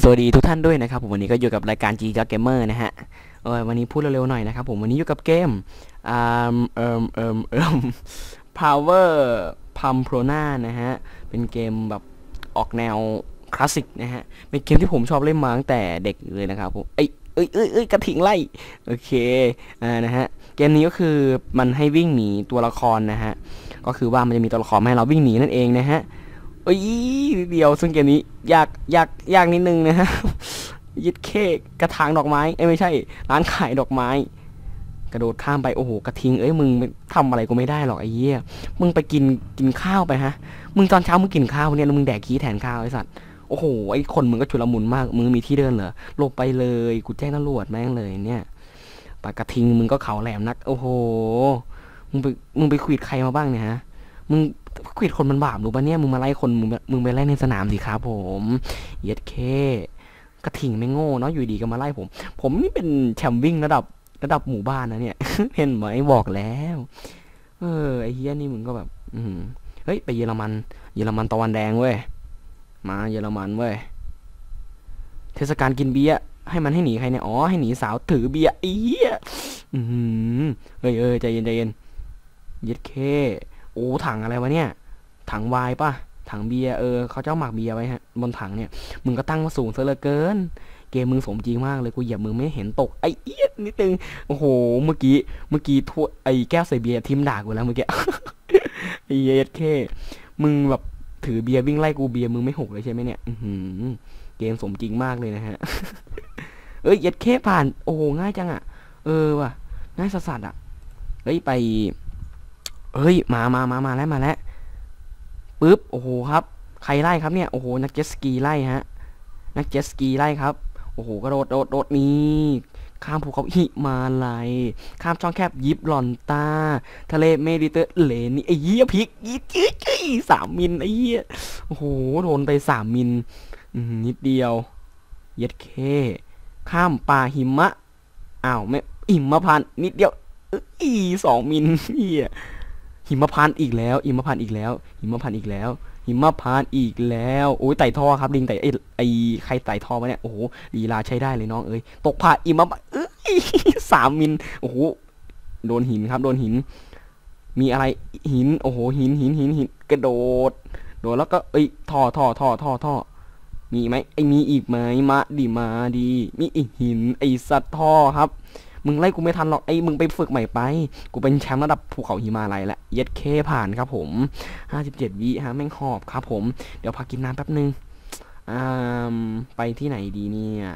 สวัสดีทุกท่านด้วยนะครับผมวันนี้ก็อยู่กับรายการ G j o g Gamer นะฮะเออวันนี้พูดเร็วๆหน่อยนะครับผมวันนี้อยู่กับเกมอ่าเอิมเอิมเอิม Power Pamplona นะฮะเป็นเกมแบบออกแนวคลาสสิกนะฮะเป็นเกมที่ผมชอบเล่นมาตั้งแต่เด็กเลยนะครับผมเอ้ยเอ้ยเอ้ยเอ้ยกระถิงไล่โอเคอ่านะฮะเกมนี้ก็คือมันให้วิ่งหนีตัวละครนะฮะก็คือว่ามันจะมีตัวละครมาให้เราวิ่งหนีนั่นเองนะฮะ เอ้ยนิดเดียวซึ่งเกมนี้ยากยากยากนิดนึงนะฮะยึดเคกกระถางดอกไม้เอ้ไม่ใช่ ร้านขายดอกไม้ กระโดดข้ามไปโอ้โหกระทิงเอ้ยมึงทำอะไรกูไม่ได้หรอกไอ้เหี้ยมึงไปกินกินข้าวไปฮะ มึงตอนเช้ามึงกินข้าวเนี่ยแล้วมึงแดกขี้แทนข้าวไอ้สัตว์โอ้โหไอ้คนมึงก็ชุลมุนมากมึงมีที่เดินเหรอหลบไปเลยกูแจ้งตำรวจแม่งเลยเนี่ยปากกระทิงมึงก็เขาแหลมนัก โอ้โหมึงไปมึงไปขวิดใครมาบ้างเนี่ยฮะมึง ขวิดคนมันบาปรู้ปะเนี่ยมึงมาไล่คนมึงมึงไปไล่ในสนามสิครับผมเย็ดเคกระถิ่งไม่โง่เนาะอยู่ดีก็มาไล่ผม ผมนี่เป็นแชมป์วิ่งระดับระดับหมู่บ้านนะเนี่ย เห็นไหมบอกแล้ว เออไอ้เฮียนี่มึงก็แบบ อืมเฮ้ยไปเยอรมัน เยอรมันตะวันแดงเว้ยมาเยอรมันเว้ยเทศกาลกินเบียร์ให้มันให้หนีใครเนี่ยอ๋อให้หนีสาวถือเบียร์ไอ้เหี้ยอืมเฮ้ยเอ้ยใจเย็นใจเย็นเย็ดเค โอ้ถังอะไรวะเนี่ย ถังวายป่ะ ถังเบียร์เออเขาเจ้าหมักเบียร์ไว้ฮะบนถังเนี่ย มึงก็ตั้งมาสูงซะเหลือเกิน เกมมึงสมจริงมากเลยกูเหยียบมึงไม่เห็นตกไอ้เอียดนิดนึงโอ้โห เมื่อกี้เมื่อกี้ทั่วไอ้แก้วใส่เบียร์ทิมด่ากูแล้วเมื่อกี้ไอ้เย็ดเคมึงแบบถือเบียร์วิ่งไล่กูเบียร์มึงไม่หกเลยใช่ไหมเนี่ยอืเกมสมจริงมากเลยนะฮะเอ้ยเย็ดเคผ่าน โอ้โหง่ายจังอะ เออว่ะ ง่ายสัสๆอะ เฮ้ยไป เฮ้ย มามามามาแล้วมาแล้วปึ๊บ โอ้โหครับ ใครไล่ครับเนี่ย โอ้โห นักเจ็ตสกีไล่ฮะ นักเจ็ตสกีไล่ครับ โอ้โห กระโดดโดดโดดนี่ข้ามภูเขาหิมาลัย ข้ามช่องแคบยิบหลอนตา ทะเลเมดิเตอร์เลนนี่ไอ้เหี้ยพิกยี่จี้จี้สามมิลไอ้เหี้ย โอ้โห โดนไปสามมิลนิดเดียว เย็ดเค ข้ามป่าหิมะ อ้าวไม่หิมะพันนิดเดียวอ้ยสองมิลเหี้ย หิมพานอีกแล้ว หิมพานอีกแล้ว หิมพานอีกแล้ว หิมพานอีกแล้วโอ้ยไต่ท่อครับลิงไต่ไอ้ไอ้ใครไต่ท่อมาเนี่ยโอ้โหลีลาใช้ได้เลยน้องเอ้ยตกผ่าหิมพานเอ้ยสามมิลโอ้โหโดนหินครับ โดนหิน มีอะไรหินโอ้โหหินหินหินหินกระโดดโดดแล้วก็เอ้ยท่อท่อท่อท่อท่อมีไหมไอ้มีอีกไหมมาดีมาดี มีอีกหินไอ้สัตว์ท่อครับ มึงไล่กูไม่ทันหรอกไอ้มึงไปฝึกใหม่ไป กูเป็นแชมป์ระดับภูเขาหิมาลัยแล้วเย็ดเคผ่านครับผม57วิฮะแม่งหอบครับผม เดี๋ยวพักกินน้ำแป๊บนึงอ่าไปที่ไหนดีเนี่ย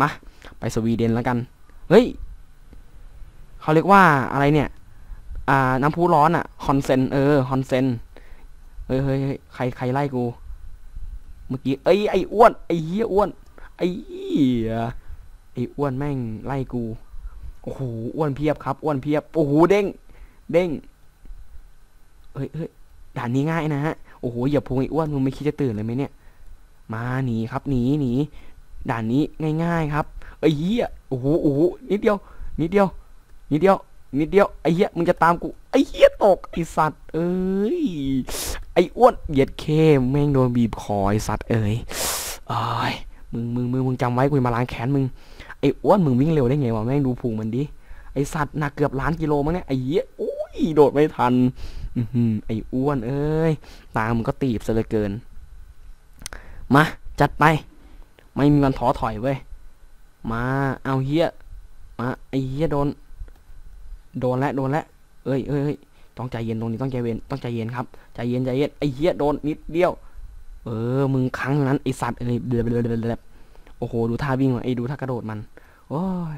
มาไปสวีเดนแล้วกัน เฮ้ยเขาเรียกว่าอะไรเนี่ย อ่า น้ำพุร้อนอะฮอนเซนเออฮอนเซนเฮ้ยเฮ้ยเฮ้ยใครใครไล่กู เมื่อกี้ เอ้ยไอ้อ้วนไอ้เหี้ยอ้วนไอ้เหี้ย อ้อ้วนแม่งไล่กู โอ้โหอ้วนเพียบครับอ้วนเพียบ โอ้โหเด้ง เด้งเฮ้ยเฮ้ยด่านนี้ง่ายนะฮะ โอ้โหอย่าพูงไอ้อ้วนมึงไม่คิดจะตื่นเลยไหมเนี่ย มาหนีครับหนีหนีด่านนี้ง่าย ๆ ครับไอ้เหี้ยโอ้โหโอ้โหนิดเดียว นิดเดียว นิดเดียว นิดเดียวไอ้เหี้ยมึงจะตามกูไอ้เหี้ยตกไอ้สัตว์ เอ้ยไอ้อ้วนเหยียดเคแม่งโดนบีบคอไอ้สัตว์เอ้ยเอ้ยมึงมึงมึงมึงจำไว้กูมาล้างแค้นมึง ไอ้อ้วนมึงวิ่งเร็วได้ไงวะแม่งดูพุงมันดิไอสัตว์หนักเกือบล้านกิโลมั้งเนี่ยไอ้เหี้ยโอ้ยโดดไม่ทันอือหือไอ้อ้วนเอ้ยตามึงก็ตีบซะเหลือเกิน มาจัดไป ไม่มีวันท้อถอยเว้ยมาเอาเฮียมาไอ้เฮียโดน โดนแล้วโดนแล้วเอ้ยเอ้ยต้องใจเย็นตรงนี้ต้องใจเย็นต้องใจเย็นครับใจเย็นใจเย็นไอ้เฮียโดนนิดเดียว เออมึงครั้งนั้นไอสัตว์เอ้ยเดือดเดือดเดือดเดือด โอ้โห ดูท่าวิ่งว่ะไอ้ดูท่ากระโดดมัน โอ้ย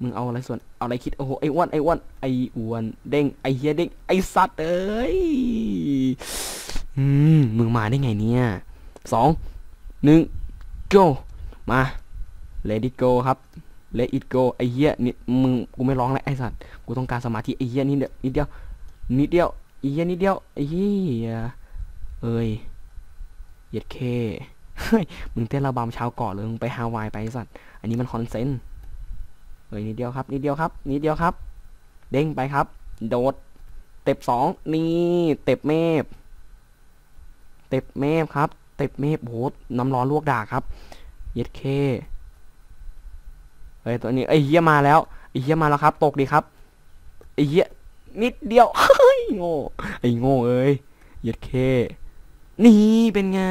มึงเอาอะไรส่วน เอาอะไรคิด โอ้โห ไอ้อ้วน ไอ้อ้วน ไอ้อ้วน เด้ง ไอ้เฮียเด้ง ไอ้สัตว์เอ้ย อืม มึงมาได้ไงเนี่ย สอง หนึ่ง go มา let it go ครับ let it go ไอ้เฮียนี่ มึง กูไม่ร้องแล้วไอ้สัตว์ กูต้องการสมาธิไอ้เฮียนี่เดียว นิดเดียว นิดเดียวไอ้เฮียนิดเดียว ไอ้เฮียเอ้ยเหย็ดเค ฮ้ย มึงเต้นระบำชาวเกาะเลยมึงไปฮาวายไปสัตว์ อันนี้มันคอนเซนต์เฮ้ยนิดเดียวครับนิดเดียวครับนิดเดียวครับ เด้งไปครับ โดด เต็ปสองนี่เต็ปเมฟเต็ปเมฟครับ เต็ปเมฟโหน้ำร้อนลวกดาครับ เย็ดเคเฮ้ยตัวนี้ไอ้เหี้ยมาแล้วไอ้เหี้ยมาแล้วครับ ตกดีครับไอ้เหี้ยนิดเดียวเฮ้ยโง่ไอ้โง่เอ้ยเย็ดเค นี่เป็นไง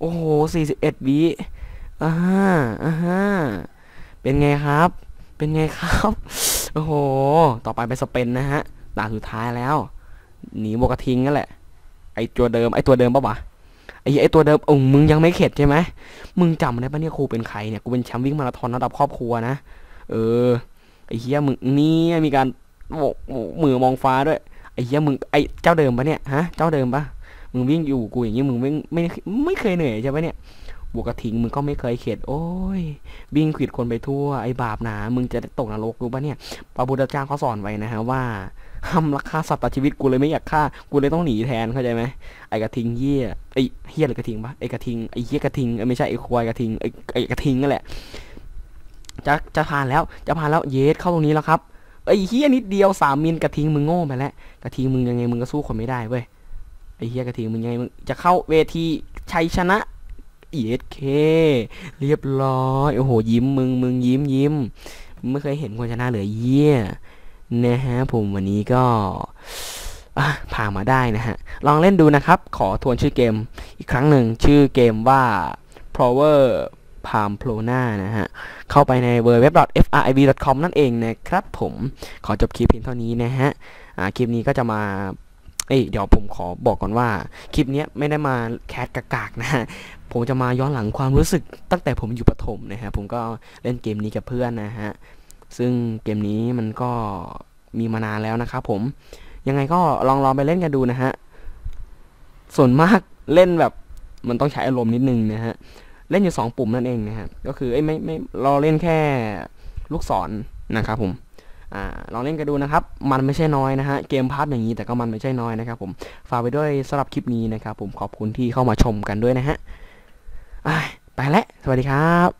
โอ้โหสี่สิบเอ็ดวิอ่าอ่าฮะเป็นไงครับ เป็นไงครับ โอ้โห ต่อไปเป็นสเปนนะฮะด่านสุดท้ายแล้ว หนีบวกระทิงนั่นแหละ ไอตัวเดิม ไอตัวเดิมปะวะ ไอไอตัวเดิมอ้มึงยังไม่เข็ดใช่ไหม มึงจำได้ปะเนี่ยครูเป็นใครเนี่ย กูเป็นแชมป์วิ่งมาราธอนระดับครอบครัวนะ เออ ไอเฮียมึงนี่มีการโบกมือมองฟ้าด้วย ไอเฮียมึง ไอเจ้าเดิมปะเนี่ย ฮะ เจ้าเดิมปะ มึงวิ่งอยู่กูอย่างงี้มึงไม่ไม่ไม่เคยเหนื่อยใช่ปะเนี่ยบวกกระทิงมึงก็ไม่เคยเข็ดโอ้ยวิ่งขวิดคนไปทั่วไอ้บาปหนา มึงจะตกนรกรู้ปะเนี่ยพระพุทธเจ้าเขาสอนไว้นะฮะว่าห้ามรักฆ่าสัตว์ตัดชีวิตกูเลยไม่อยากฆ่ากูเลยต้องหนีแทนเข้าใจไหมไอ้กระทิงเหี้ยไอ้เหี้ยหรือกระทิงปะไอ้กระทิงไอ้เหี้ยกระทิงไม่ใช่ไอ้ควายกระทิงไอ้ไอ้กระทิงนั่นแหละจะจะผ่านแล้วจะผ่านแล้วเยสเข้าตรงนี้แล้วครับไอ้เหี้ยนิดเดียวสามมิลกระทิงมึงโง่ไปแล้วกระทิงมึงยังไงมึงก็สู้คนไม่ได้เว้ย ไอ้เหี้ยกระทิงมึงยังไงมึงจะเข้าเวทีชัยชนะเยสเคเรียบร้อยโอ้โหยิ้มมึงมึงยิ้มยิ้มไม่เคยเห็นคนชนะเหลือเยี่ยนะฮะผมวันนี้ก็ผ่านมาได้นะฮะ ลองเล่นดูนะครับ ขอทวนชื่อเกมอีกครั้งหนึ่งชื่อเกมว่า Power Pamplona นะฮะ เข้าไปใน www.friv.com นั่นเองนะครับผมขอจบคลิปเพียงเท่านี้นะฮะคลิปนี้ก็จะมา เอ้ยเดี๋ยวผมขอบอกก่อนว่า คลิปนี้ไม่ได้มาแคสกากๆนะฮะผมจะมาย้อนหลังความรู้สึกตั้งแต่ผมอยู่ประถมนะฮะผมก็เล่นเกมนี้กับเพื่อนนะฮะซึ่งเกมนี้มันก็มีมานานแล้วนะครับผมยังไงก็ลองลองไปเล่นกันดูนะฮะส่วนมากเล่นแบบมันต้องใช้อารมณ์นิดนึงนะฮะเล่นอยู่สองปุ่มนั่นเองนะฮะก็คือเอ้ไม่ไม่เราเล่นแค่ลูกศรนะครับผม อ่าลองเล่นกันดูนะครับ มันไม่ใช่น้อยนะฮะ เกมพาร์ทอย่างนี้แต่ก็มันไม่ใช่น้อยนะครับผมฝากไปด้วยสำหรับคลิปนี้นะครับผมขอบคุณที่เข้ามาชมกันด้วยนะฮะอะไปแล้วสวัสดีครับ